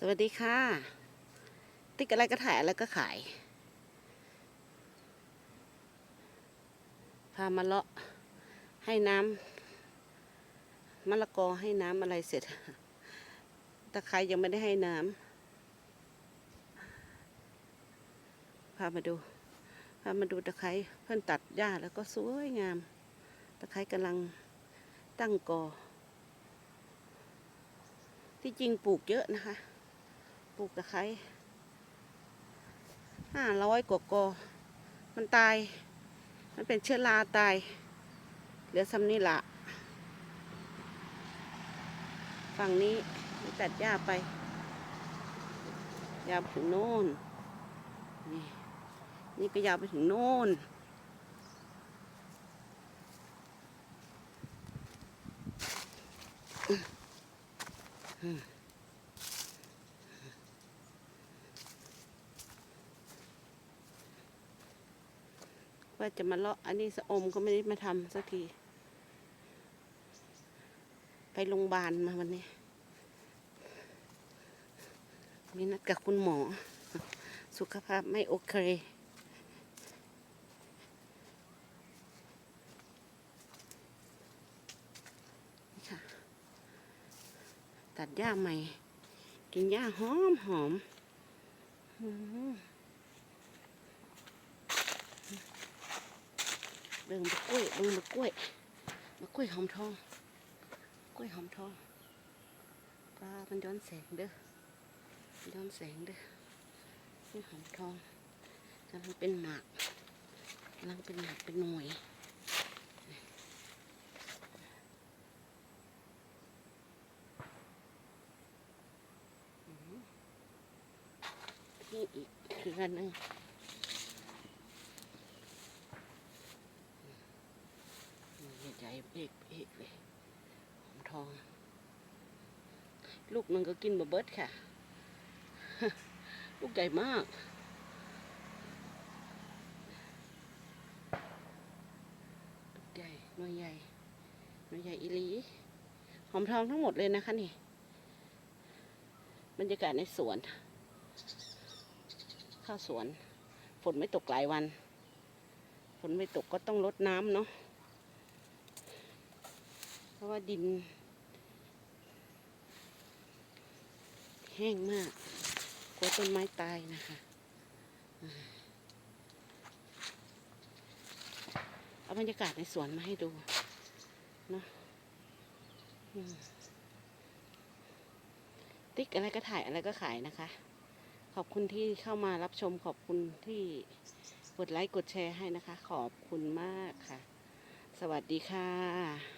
สวัสดีค่ะ ติ๊กอะไรก็ถ่ายอะไรก็ขาย พามาเลาะให้น้ำมะละกอให้น้ำอะไรเสร็จตะไคร้ยังไม่ได้ให้น้ำพามาดู พามาดูตะไคร้เพื่อนตัดหญ้าแล้วก็สวยงาม ตะไคร้กำลังตั้งกอที่จริงปลูกเยอะนะคะ ปลูกตะไคร้ห้าร้อยกว่ากอมันตาย มันเป็นเชื้อราตาย เหลือซ้ำนี่ละฝั่งนี้มันตัดหญ้าไปยาวไปถึงโน่น นี่นี่ก็ยาวไปถึงโน่น ว่าจะมาเลาะอันนี้สะอมก็ไม่ได้มาทำสักทีไปโรงพยาบาลมาวันนี้มีนัดกับคุณหมอ สุขภาพไม่โอเคค่ะ ตัดหญ้าใหม่ กินหญ้าหอมหอมอื้อหือ เบิ่งมะกล้วยเบิ่งมะกล้วยมะกล้วยหอมทองกล้วยหอมทองปลามันย้อนแสงเด้อย้อนแสงเด้อกล้วยหอมทองกำลังเป็นหมากกำลังเป็นหมากเป็นหน่วยอืมนี่อีกเครือนึง ใหญ่ๆ เอกเอกเลยหอมทอง ลูกมันก็กินบะเบิดค่ะ ลูกใหญ่มากลูกใหญ่หน่วยใหญ่หน่วยใหญ่อีลีหอมทองทั้งหมดเลยนะคะนี่ บรรยากาศในสวน ข้าวสวน ฝนไม่ตกหลายวัน ฝนไม่ตกก็ต้องลดน้ำเนาะ เพราะว่าดิน แห้งมากกลัวต้นไม้ตายนะคะเอาบรรยากาศในสวนมาให้ดูเนาะติ๊กอะไรก็ถ่ายอะไรก็ขายนะคะ ขอบคุณที่เข้ามารับชมขอบคุณที่กดไลค์กดแชร์ให้นะคะ ขอบคุณมากค่ะ สวัสดีค่ะ